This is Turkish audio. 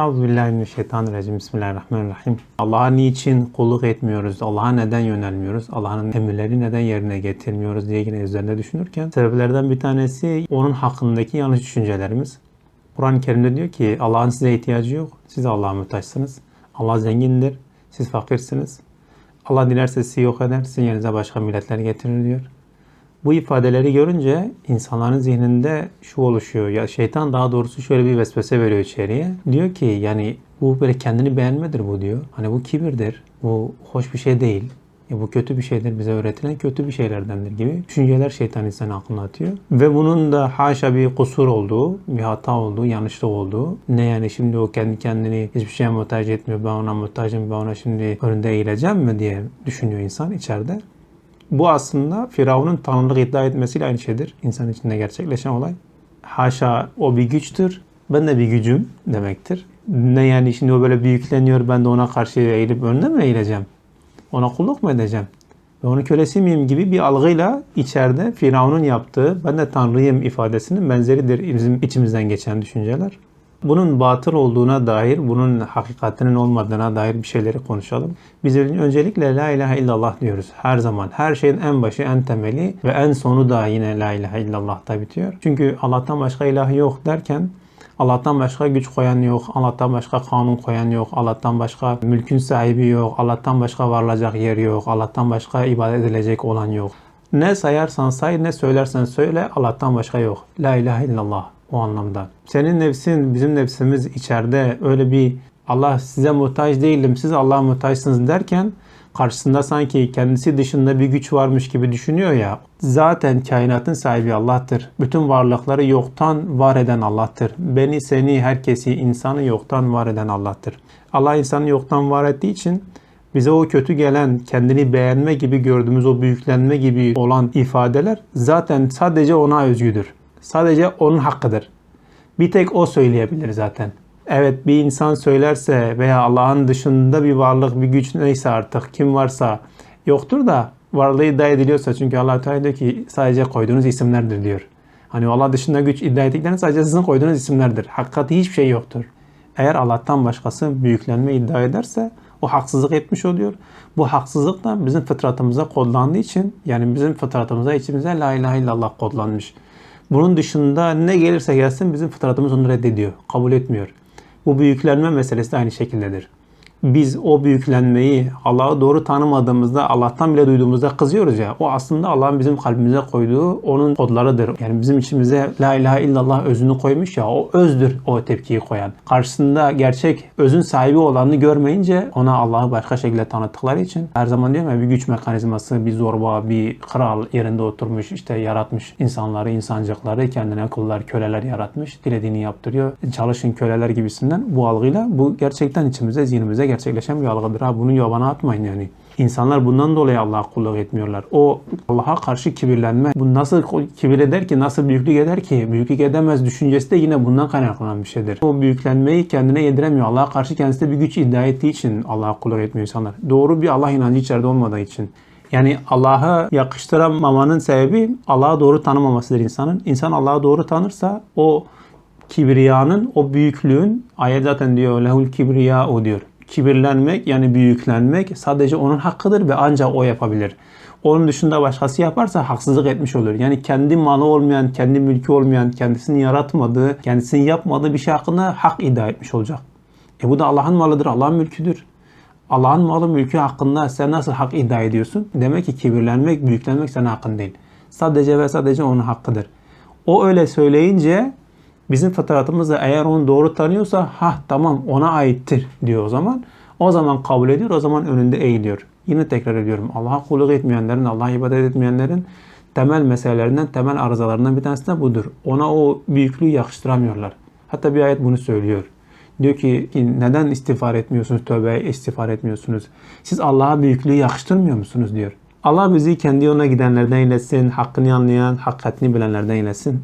Euzubillahimineşşeytanirracim. Bismillahirrahmanirrahim. Allah'a niçin kulluk etmiyoruz? Allah'a neden yönelmiyoruz? Allah'ın emirleri neden yerine getirmiyoruz diye yine üzerinde düşünürken sebeplerden bir tanesi onun hakkındaki yanlış düşüncelerimiz. Kur'an-ı Kerim'de diyor ki Allah'ın size ihtiyacı yok. Siz Allah'a muhtaçsınız. Allah zengindir. Siz fakirsiniz. Allah dilerse sizi yok eder. Sizin yerinize başka milletler getirir diyor. Bu ifadeleri görünce insanların zihninde şu oluşuyor. Ya şeytan daha doğrusu şöyle bir vesvese veriyor içeriye. Diyor ki yani bu böyle kendini beğenmedir bu diyor. Hani bu kibirdir. Bu hoş bir şey değil. E bu kötü bir şeydir. Bize öğretilen kötü bir şeylerdendir gibi düşünceler şeytan insanın aklına atıyor. Ve bunun da haşa bir kusur olduğu, bir hata olduğu, yanlışlık olduğu. Ne yani şimdi o kendi kendini hiçbir şeye muhtaç etmiyor. Ben ona muhtacım, ben ona şimdi önünde eğileceğim mi diye düşünüyor insan içeride. Bu aslında Firavun'un tanrılık iddia etmesiyle aynı şeydir. İnsan içinde gerçekleşen olay. Haşa o bir güçtür. Ben de bir gücüm demektir. Ne yani şimdi o böyle büyükleniyor ben de ona karşı eğilip önüne mi eğileceğim? Ona kulluk mu edeceğim? Ve onun kölesi miyim gibi bir algıyla içeride Firavun'un yaptığı ben de tanrıyım ifadesinin benzeridir bizim içimizden geçen düşünceler. Bunun batıl olduğuna dair, bunun hakikatinin olmadığına dair bir şeyleri konuşalım. Biz öncelikle La ilahe illallah diyoruz. Her zaman. Her şeyin en başı, en temeli ve en sonu da yine La ilahe illallah'ta bitiyor. Çünkü Allah'tan başka ilah yok derken Allah'tan başka güç koyan yok, Allah'tan başka kanun koyan yok, Allah'tan başka mülkün sahibi yok, Allah'tan başka varılacak yer yok, Allah'tan başka ibadet edilecek olan yok. Ne sayarsan say, ne söylersen söyle Allah'tan başka yok. La ilahe illallah o anlamda. Senin nefsin, bizim nefsimiz içeride öyle bir Allah size muhtaç değilim, siz Allah'a muhtaçsınız derken karşısında sanki kendisi dışında bir güç varmış gibi düşünüyor ya. Zaten kainatın sahibi Allah'tır. Bütün varlıkları yoktan var eden Allah'tır. Beni, seni, herkesi, insanı yoktan var eden Allah'tır. Allah insanı yoktan var ettiği için bize o kötü gelen, kendini beğenme gibi gördüğümüz o büyüklenme gibi olan ifadeler zaten sadece ona özgüdür. Sadece onun hakkıdır. Bir tek o söyleyebilir zaten. Evet bir insan söylerse veya Allah'ın dışında bir varlık, bir güç neyse artık kim varsa yoktur da varlığı iddia ediliyorsa çünkü Allah Teala diyor ki sadece koyduğunuz isimlerdir diyor. Hani Allah dışında güç iddia ettikleriniz sadece sizin koyduğunuz isimlerdir. Hakikati hiçbir şey yoktur. Eğer Allah'tan başkası büyüklenme iddia ederse o haksızlık etmiş oluyor. Bu haksızlık da bizim fıtratımıza kodlandığı için yani bizim fıtratımıza içimize la ilahe illallah kodlanmış. Bunun dışında ne gelirse gelsin bizim fıtratımız onu reddediyor, kabul etmiyor. Bu büyüklenme meselesi de aynı şekildedir. Biz o büyüklenmeyi Allah'ı doğru tanımadığımızda, Allah'tan bile duyduğumuzda kızıyoruz ya. O aslında Allah'ın bizim kalbimize koyduğu onun kodlarıdır. Yani bizim içimize La ilahe illallah özünü koymuş ya. O özdür o tepkiyi koyan. Karşısında gerçek özün sahibi olanını görmeyince ona Allah'ı başka şekilde tanıttıkları için her zaman diyorum ya bir güç mekanizması, bir zorba, bir kral yerinde oturmuş işte yaratmış insanları, insancıkları kendine kullar, köleler yaratmış. Dilediğini yaptırıyor. Çalışın köleler gibisinden bu algıyla bu gerçekten içimize, zihnimize gerçekleşen bir algıdır. Ha, bunu yabana atmayın yani. İnsanlar bundan dolayı Allah'a kulluk etmiyorlar. O Allah'a karşı kibirlenme. Bu nasıl kibir eder ki, nasıl büyüklük eder ki? Büyüklük edemez düşüncesi de yine bundan kaynaklanan bir şeydir. O büyüklenmeyi kendine yediremiyor. Allah'a karşı kendisi de bir güç iddia ettiği için Allah'a kulluk etmiyor insanlar. Doğru bir Allah inancı içeride olmadığı için. Yani Allah'a yakıştıramamanın sebebi Allah'a doğru tanımamasıdır insanın. İnsan Allah'a doğru tanırsa o kibriyanın, o büyüklüğün ayet zaten diyor lehul kibriya o diyor kibirlenmek yani büyüklenmek sadece onun hakkıdır ve ancak o yapabilir. Onun dışında başkası yaparsa haksızlık etmiş olur. Yani kendi malı olmayan, kendi mülkü olmayan, kendisini yaratmadığı, kendisini yapmadığı bir şey hakkında hak iddia etmiş olacak. E bu da Allah'ın malıdır, Allah'ın mülküdür. Allah'ın malı mülkü hakkında sen nasıl hak iddia ediyorsun? Demek ki kibirlenmek, büyüklenmek senin hakkın değil. Sadece ve sadece onun hakkıdır. O öyle söyleyince Bizim fıtratımız eğer onu doğru tanıyorsa ha tamam ona aittir diyor o zaman. O zaman kabul ediyor, o zaman önünde eğiliyor. Yine tekrar ediyorum. Allah'a kulluk etmeyenlerin, Allah'a ibadet etmeyenlerin temel meselelerinden, temel arızalarından bir tanesi de budur. Ona o büyüklüğü yakıştıramıyorlar. Hatta bir ayet bunu söylüyor. Diyor ki neden istiğfar etmiyorsunuz, tövbe istiğfar etmiyorsunuz? Siz Allah'a büyüklüğü yakıştırmıyor musunuz diyor. Allah bizi kendi yoluna gidenlerden eylesin, hakkını anlayan, hakikatini bilenlerden eylesin.